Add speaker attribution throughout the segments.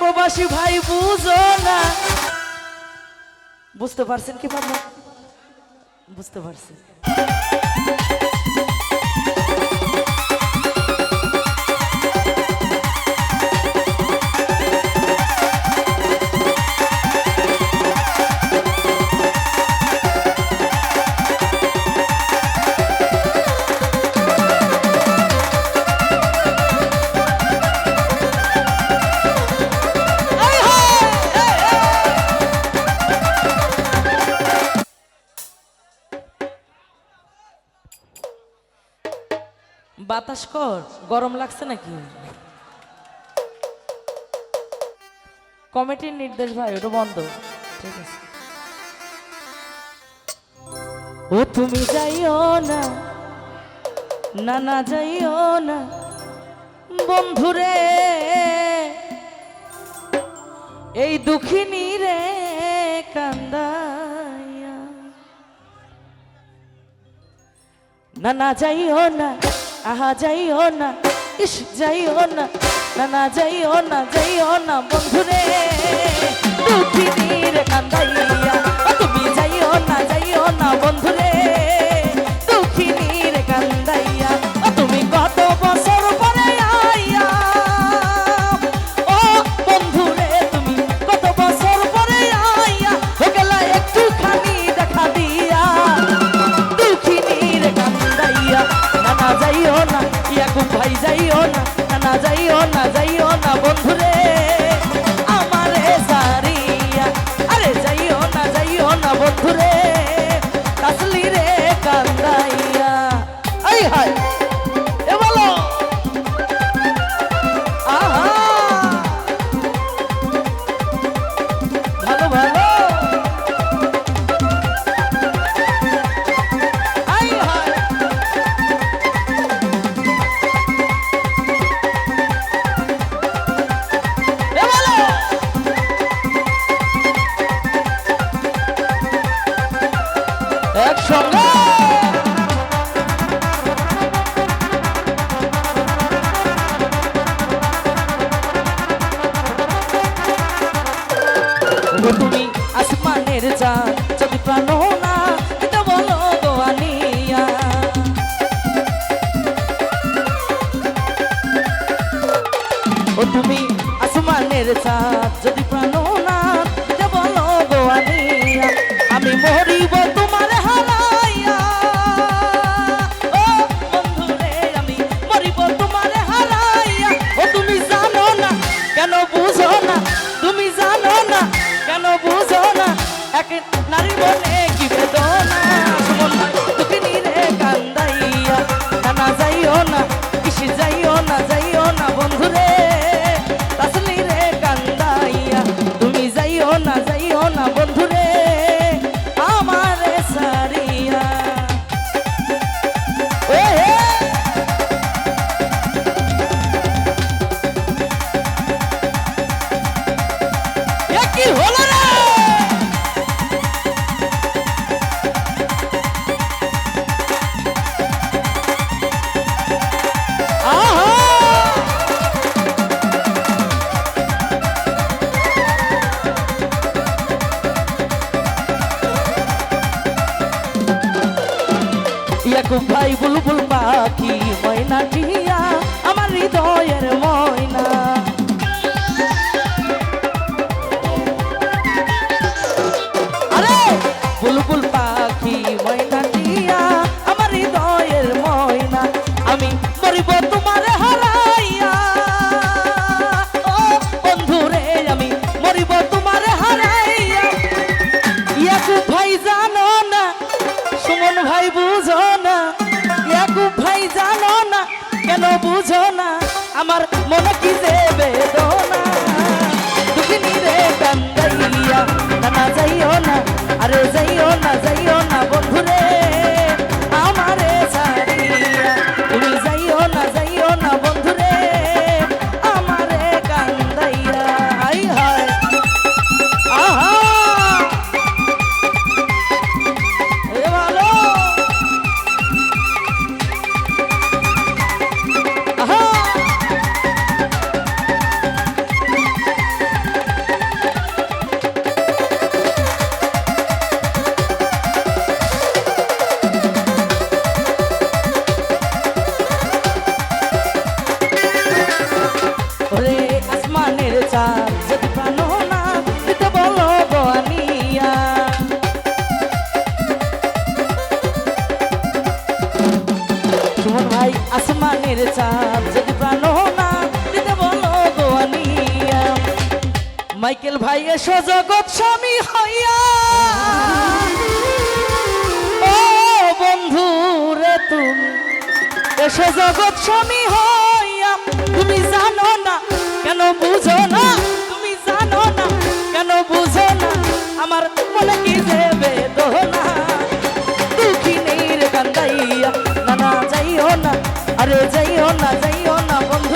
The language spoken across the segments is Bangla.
Speaker 1: প্রবাসী ভাই বুঝো না। বুঝতে পারছেন কি বুঝতে পারছি। বাতাস কর, গরম লাগছে নাকি? কমিটির নির্দেশ ভাই, ওটা বন্ধ। ঠিক আছে। ও তুমি যাইও না না না যাইও না, বন্ধুরে। এই দুঃখিনী রে কান্দাইয়া। না না যাইও না আহা যাইও না, ইস যাইও না না না যাইও না যাইও না বন্ধুরে। দুঃখিনীর কান্দাইয়া, তুমি যাইও না যাইও না বন্ধুরে। না যাইও না বন্ধুরে আসমানের চাঁদ যদি প্রাণ না এটা বলো গোয়ানিয়া ও তুমি আসমানের যদি বুঝো না, আমার মনে কি যে বেদনা। তুমি রে কান্দাইয়া না না যাইও না, আরে যাইও মাইকেল ভাই এসো জগৎ স্বামী হইয়া। ও বন্ধু রে তুমি এসো জগৎ স্বামী হইয়া। তুমি জানো না, কেন বুঝো না? তুমি জানো না, কেন বুঝো না? আমার মনে কি দেবে বেদনা? দুঃখিনীর গান গাইয়া না না, যাইও না, আরে যাইও না যাইও না, বন্ধু।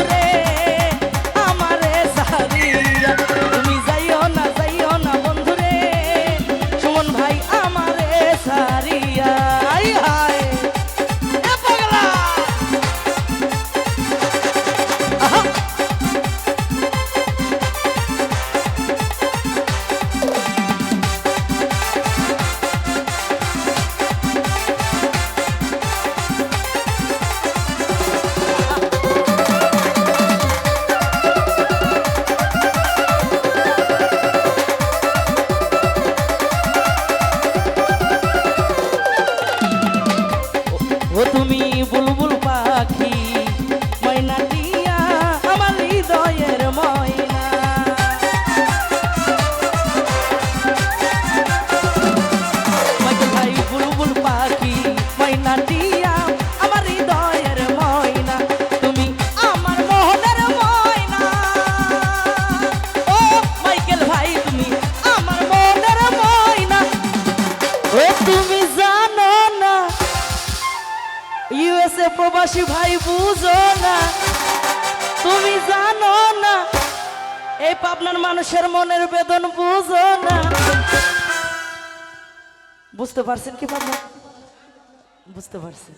Speaker 1: এই পাবনার মানুষের মনের বেদন বুঝো না। বুঝতে পারছেন কি পাবনা? বুঝতে পারছেন।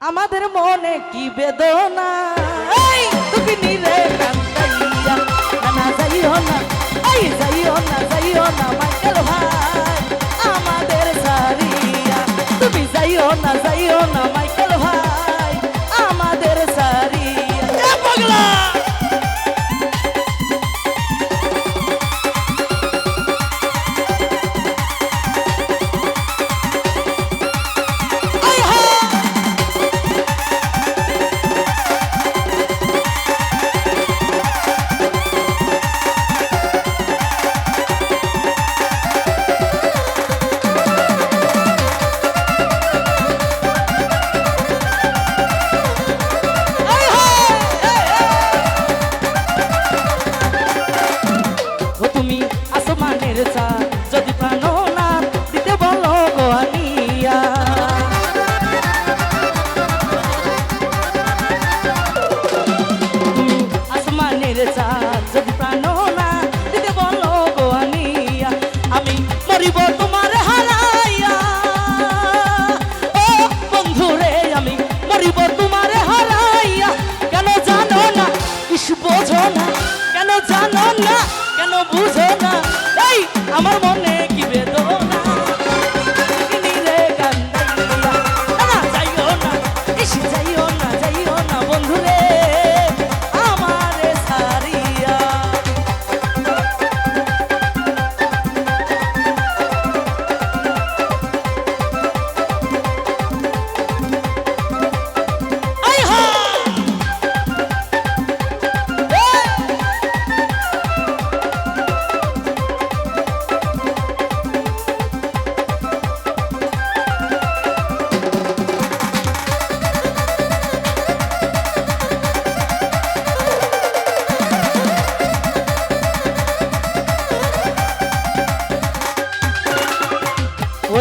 Speaker 1: আমাদের মনে কি বেদনা? তুমি যাইও না যাইও না যাইও না আমার মনে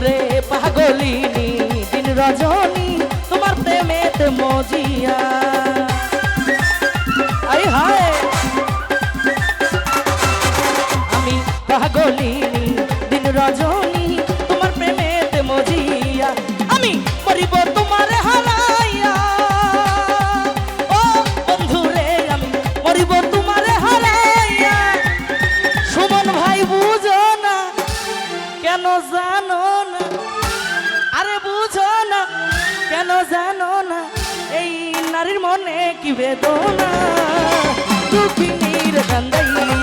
Speaker 1: ওরে পাগলিনী দিন রজনী তোমার প্রেমেতে মজিয়া। আই হায়! আমি পাগলিনী মনে কি বেদনা? দুঃখিনীর কান্দাইয়া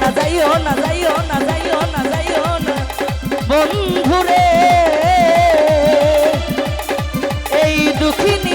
Speaker 1: না যাইও না যাইও না যাইও না যাইও না। বন্ধুরে এই দুঃখিনী